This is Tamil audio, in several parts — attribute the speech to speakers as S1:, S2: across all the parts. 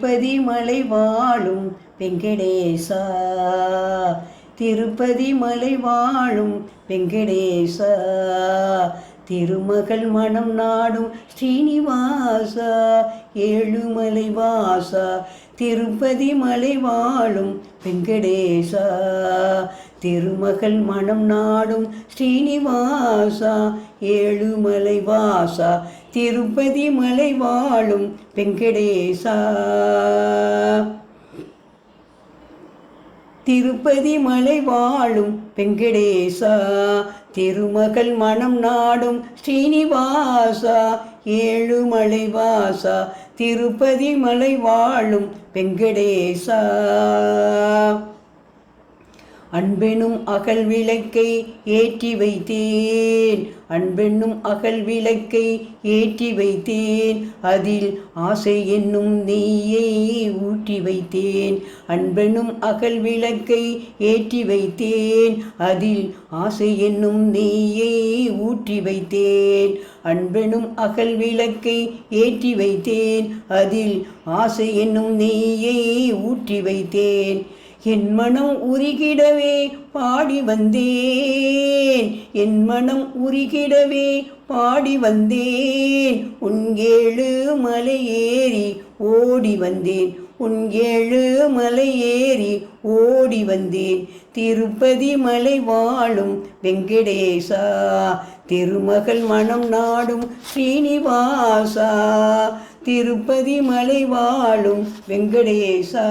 S1: திருப்பதி மலை வாழும் வெங்கடேசா. திருப்பதி மலை வாழும் வெங்கடேசா. திருமகள் மனம் நாடும் ஸ்ரீனிவாசா. ஏழுமலை வாசா. திருப்பதி மலை வாழும் வெங்கடேசா திருமகள் மனம் நாடும் ஸ்ரீனிவாசா ஏழுமலை வாசா திருப்பதி மலை வாழும் வெங்கடேசா. திருப்பதி மலை வாழும் வெங்கடேசா. திருமகள் மனம் நாடும் ஸ்ரீனிவாசா. ஏழுமலை வாசா. திருப்பதி மலை வாழும் வெங்கடேசா. அன்பெனும் அகல் விளக்கை ஏற்றி வைத்தேன். அன்பென்னும் அகல் விளக்கை ஏற்றி வைத்தேன். அதில் ஆசை என்னும் நெய்யை ஊற்றி வைத்தேன். அன்பெனும் அகல் விளக்கை ஏற்றி வைத்தேன். அதில் ஆசை என்னும் நெய்யை ஊற்றி வைத்தேன். அன்பெனும் அகல் விளக்கை ஏற்றி வைத்தேன். அதில் ஆசை என்னும் நெய்யை ஊற்றி வைத்தேன். என் மனம் உருகிடவே பாடி வந்தேன். என் மனம் உருகிடவே பாடி வந்தேன். உன் மலை ஏறி ஓடி வந்தேன். உன் மலை ஏறி ஓடி வந்தேன். திருப்பதி மலை வாழும் வெங்கடேசா. திருமகள் மனம் நாடும் ஸ்ரீனிவாசா. திருப்பதி மலை வாழும் வெங்கடேசா.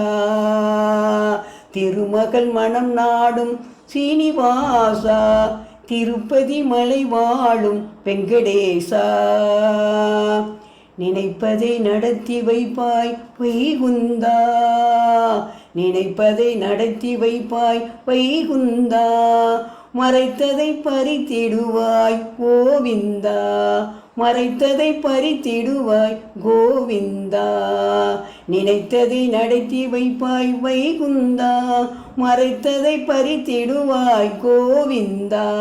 S1: திருமகள் மனம் நாடும் சீனிவாசா திருப்பதி மலை வாழும் வெங்கடேசா. நினைப்பதை நடத்தி வைப்பாய் வைகுந்தா நினைப்பதை நடத்தி வைப்பாய் வைகுந்தா மறைத்ததை பறித்திடுவாய் கோவிந்தா. மறைத்ததை பறித்திடுவாய் கோவிந்தா. நினைத்ததை நடத்தி வைப்பாய் வைகுந்தா. மறைத்ததை பறித்திடுவாய் கோவிந்தா.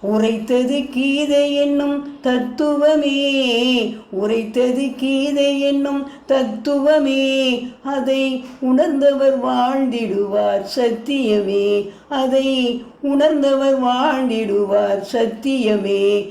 S1: உரைத்தது கீதை என்னும் தத்துவமே. உரைத்தது கீதை என்னும் தத்துவமே. அதை உணர்ந்தவர் வாழ்ந்திடுவார் சத்தியமே. அதை உணர்ந்தவர் வாழ்ந்திடுவார் சத்தியமே.